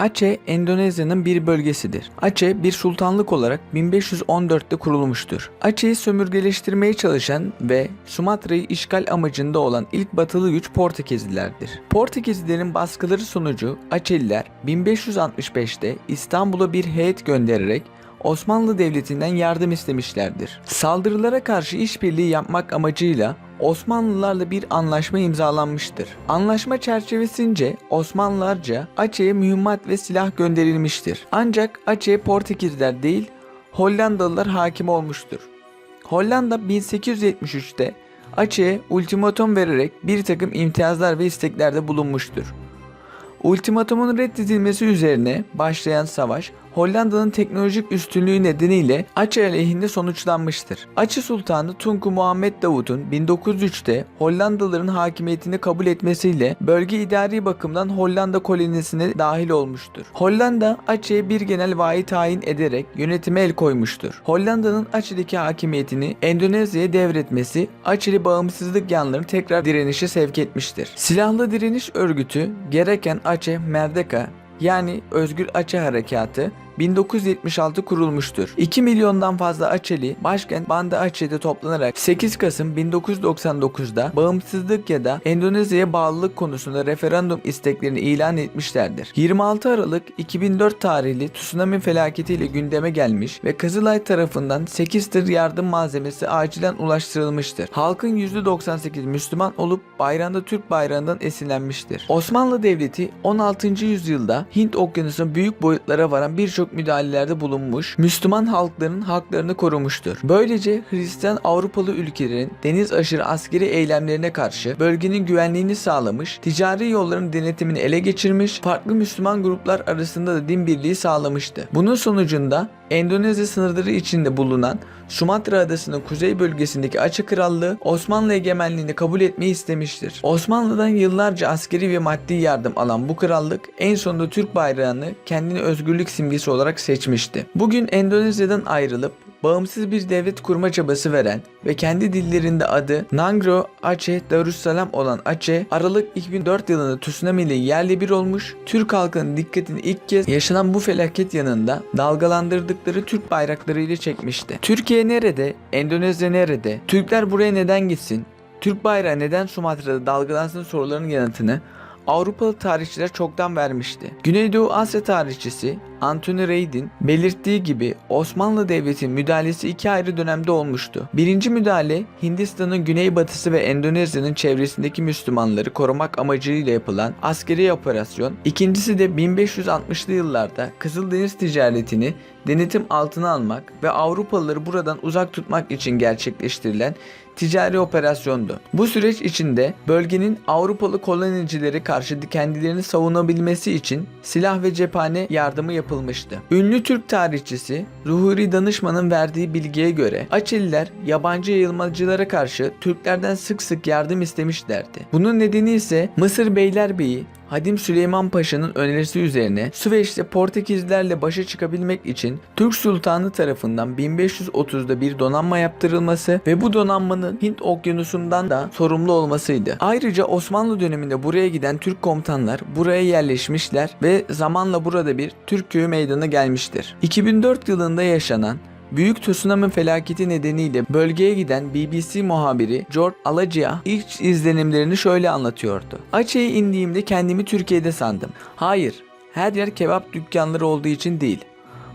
Aceh, Endonezya'nın bir bölgesidir. Aceh bir sultanlık olarak 1514'te kurulmuştur. Aceh'i sömürgeleştirmeye çalışan ve Sumatra'yı işgal amacında olan ilk batılı güç Portekizlilerdir. Portekizlilerin baskıları sonucu Acehliler 1565'te İstanbul'a bir heyet göndererek Osmanlı Devleti'nden yardım istemişlerdir. Saldırılara karşı işbirliği yapmak amacıyla Osmanlılarla bir anlaşma imzalanmıştır. Anlaşma çerçevesince Osmanlılarca Aceh'e mühimmat ve silah gönderilmiştir. Ancak Aceh'e Portekizler değil Hollandalılar hakim olmuştur. Hollanda 1873'te Aceh'e ultimatum vererek bir takım imtiyazlar ve isteklerde bulunmuştur. Ultimatumun reddedilmesi üzerine başlayan savaş Hollanda'nın teknolojik üstünlüğü nedeniyle Aceh aleyhinde sonuçlanmıştır. Aceh Sultanı Tunku Muhammed Davut'un 1903'te Hollandalıların hakimiyetini kabul etmesiyle bölge idari bakımdan Hollanda kolonisine dahil olmuştur. Hollanda Aceh'e bir genel vali tayin ederek yönetime el koymuştur. Hollanda'nın Aceh'deki hakimiyetini Endonezya'ya devretmesi Aceh'li bağımsızlık yanlarını tekrar direnişe sevk etmiştir. Silahlı direniş örgütü gereken Aceh Merdeka yani Özgür Aceh Harekatı 1976 kurulmuştur. 2 milyondan fazla Acehli başkent Banda Aceh'de toplanarak 8 Kasım 1999'da bağımsızlık ya da Endonezya'ya bağlılık konusunda referandum isteklerini ilan etmişlerdir. 26 Aralık 2004 tarihli tsunami felaketiyle gündeme gelmiş ve Kızılay tarafından 8 tır yardım malzemesi acilen ulaştırılmıştır. Halkın %98 Müslüman olup bayrağında Türk bayrağından esinlenmiştir. Osmanlı Devleti 16. yüzyılda Hint Okyanusu'na büyük boyutlara varan birçok müdahalelerde bulunmuş, Müslüman halkların haklarını korumuştur. Böylece Hristiyan Avrupalı ülkelerin deniz aşırı askeri eylemlerine karşı bölgenin güvenliğini sağlamış, ticari yolların denetimini ele geçirmiş, farklı Müslüman gruplar arasında da din birliği sağlamıştı. Bunun sonucunda Endonezya sınırları içinde bulunan Sumatra adasının kuzey bölgesindeki Aceh Krallığı Osmanlı egemenliğini kabul etmeyi istemiştir. Osmanlı'dan yıllarca askeri ve maddi yardım alan bu krallık en sonunda Türk bayrağını kendini özgürlük simgesi olarak seçmişti. Bugün Endonezya'dan ayrılıp bağımsız bir devlet kurma çabası veren ve kendi dillerinde adı Nangro Aceh Darussalam olan Aceh, Aralık 2004 yılında tsunami ile yerle bir olmuş, Türk halkının dikkatini ilk kez yaşanan bu felaket yanında dalgalandırdıkları Türk bayraklarıyla çekmişti. Türkiye nerede? Endonezya nerede? Türkler buraya neden gitsin? Türk bayrağı neden Sumatra'da dalgalansın sorularının yanıtını Avrupalı tarihçiler çoktan vermişti. Güneydoğu Asya tarihçisi Anthony Reid'in belirttiği gibi Osmanlı Devleti'nin müdahalesi iki ayrı dönemde olmuştu. Birinci müdahale Hindistan'ın güneybatısı ve Endonezya'nın çevresindeki Müslümanları korumak amacıyla yapılan askeri operasyon. İkincisi de 1560'lı yıllarda Kızıldeniz ticaretini denetim altına almak ve Avrupalıları buradan uzak tutmak için gerçekleştirilen ticari operasyondu. Bu süreç içinde bölgenin Avrupalı kolonicileri karşı kendilerini savunabilmesi için silah ve cephane yardımı yapılmıştı. Ünlü Türk tarihçisi Ruhuri Danışman'ın verdiği bilgiye göre Açeliler yabancı yayılmacılara karşı Türklerden sık sık yardım istemişlerdi. Bunun nedeni ise Mısır Beylerbeyi Hadim Süleyman Paşa'nın önerisi üzerine Süveyş'te Portekizlerle başa çıkabilmek için Türk Sultanı tarafından 1530'da bir donanma yaptırılması ve bu donanmanın Hint Okyanusu'ndan da sorumlu olmasıydı. Ayrıca Osmanlı döneminde buraya giden Türk komutanlar buraya yerleşmişler ve zamanla burada bir Türk köyü meydana gelmiştir. 2004 yılında yaşanan Büyük tsunami felaketi nedeniyle bölgeye giden BBC muhabiri George Alagia ilk izlenimlerini şöyle anlatıyordu. Aceh'e indiğimde kendimi Türkiye'de sandım. Hayır, her yer kebap dükkanları olduğu için değil.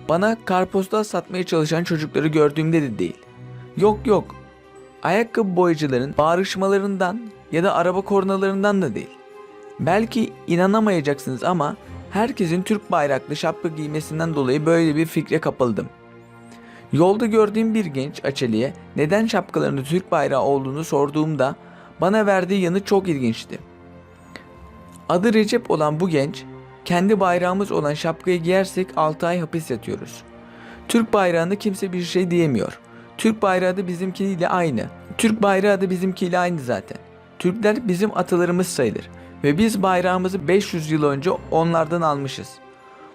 Bana karpostal satmaya çalışan çocukları gördüğümde de değil. Yok yok, ayakkabı boyacıların bağırışmalarından ya da araba kornalarından da değil. Belki inanamayacaksınız ama herkesin Türk bayraklı şapka giymesinden dolayı böyle bir fikre kapıldım. Yolda gördüğüm bir genç Açeli'ye neden şapkalarında Türk bayrağı olduğunu sorduğumda bana verdiği yanı çok ilginçti. Adı Recep olan bu genç, kendi bayrağımız olan şapkayı giyersek 6 ay hapis yatıyoruz. Türk bayrağında kimse bir şey diyemiyor. Türk bayrağı da bizimkiyle aynı. Türk bayrağı da bizimkiyle aynı zaten. Türkler bizim atalarımız sayılır ve biz bayrağımızı 500 yıl önce onlardan almışız.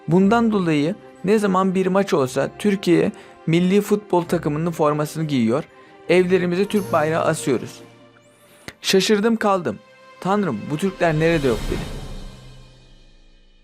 Bundan dolayı ne zaman bir maç olsa Türkiye milli futbol takımının formasını giyiyor, evlerimize Türk bayrağı asıyoruz. Şaşırdım kaldım. Tanrım bu Türkler nerede yok dedim.